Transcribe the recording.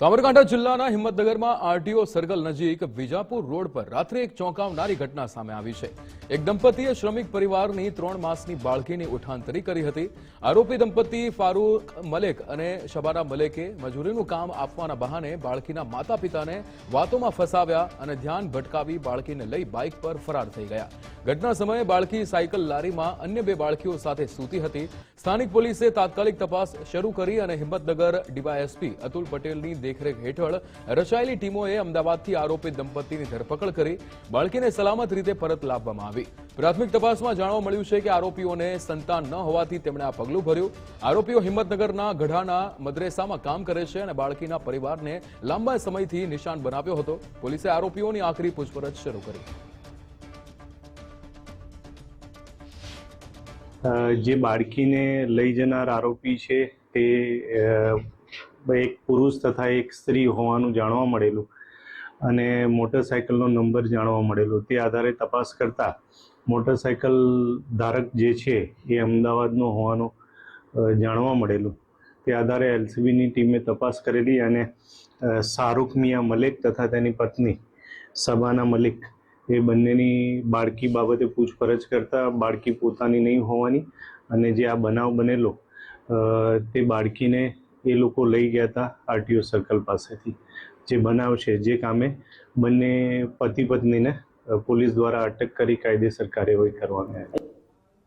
સાબરકાંઠા જિલ્લાના હિંમતનગરમાં RTO circle નજીક Vijapur road પર રાત્રે એક ચોંકાવનારી ઘટના સામે આવી છે. એક દંપતીએ શ્રમિક પરિવારની ત્રણ માસની બાળકીની ઉઠાંતરી કરી હતી. આરોપી દંપતી ફારૂક મલેક અને શબાના મલેકે મજૂરીનું કામ આપવાના બહાને બાળકીના માતા પિતાને વાતોમાં ફસાવ્યા અને ધ્યાન ભટકાવી બાળકીને લઈ બાઇક પર ફરાર થઈ ગયા. ઘટના સમયે બાળકી સાયકલ લારીમાં અન્ય બે બાળકીઓ સાથે સૂતી હતી. સ્થાનિક પોલીસે તાત્કાલિક તપાસ શરૂ કરી અને હિંમતનગર ડીવાયએસપી અતુલ પટેલની દેખરેખ હેઠળ રચાયેલી ટીમોએ અમદાવાદથી આરોપી દંપતીની ધરપકડ કરી બાળકીને સલામત રીતે પરત લાવવામાં આવી. પ્રાથમિક તપાસમાં જાણવા મળ્યું છે કે આરોપીઓને સંતાન ન હોવાથી તેમણે આ પગલું ભર્યું. આરોપીઓ હિંમતનગરના ગઢાના મદ્રેસામાં કામ કરે છે અને બાળકીના પરિવારને લાંબા સમયથી નિશાન બનાવ્યો હતો. પોલીસે આરોપીઓની આખરી પૂછપરછ શરૂ કરી. જે બાળકીને લઈ જનાર આરોપી છે તે એક પુરુષ તથા એક સ્ત્રી હોવાનું જાણવા મળેલું અને મોટરસાયકલનો નંબર જાણવા મળેલો. તે આધારે તપાસ કરતા મોટરસાયકલ ધારક જે છે એ અમદાવાદનો હોવાનું જાણવા મળેલું. તે આધારે એલસીબીની ટીમે તપાસ કરેલી અને શાહરૂખ મિયા મલિક તથા તેની પત્ની સબાના મલિક એ બંનેની બાળકી બાબતે પૂછપરછ કરતા બાળકી પોતાની નહીં હોવાની અને જે આ બનાવ બનેલો તે બાળકીને એ લોકો લઈ ગયા હતા આરટીઓ સર્કલ પાસેથી. જે બનાવ છે, જે કામે બંને પતિ પત્નીને પોલીસ દ્વારા અટક કરી કાયદેસર કાર્યવાહી કરવામાં આવી.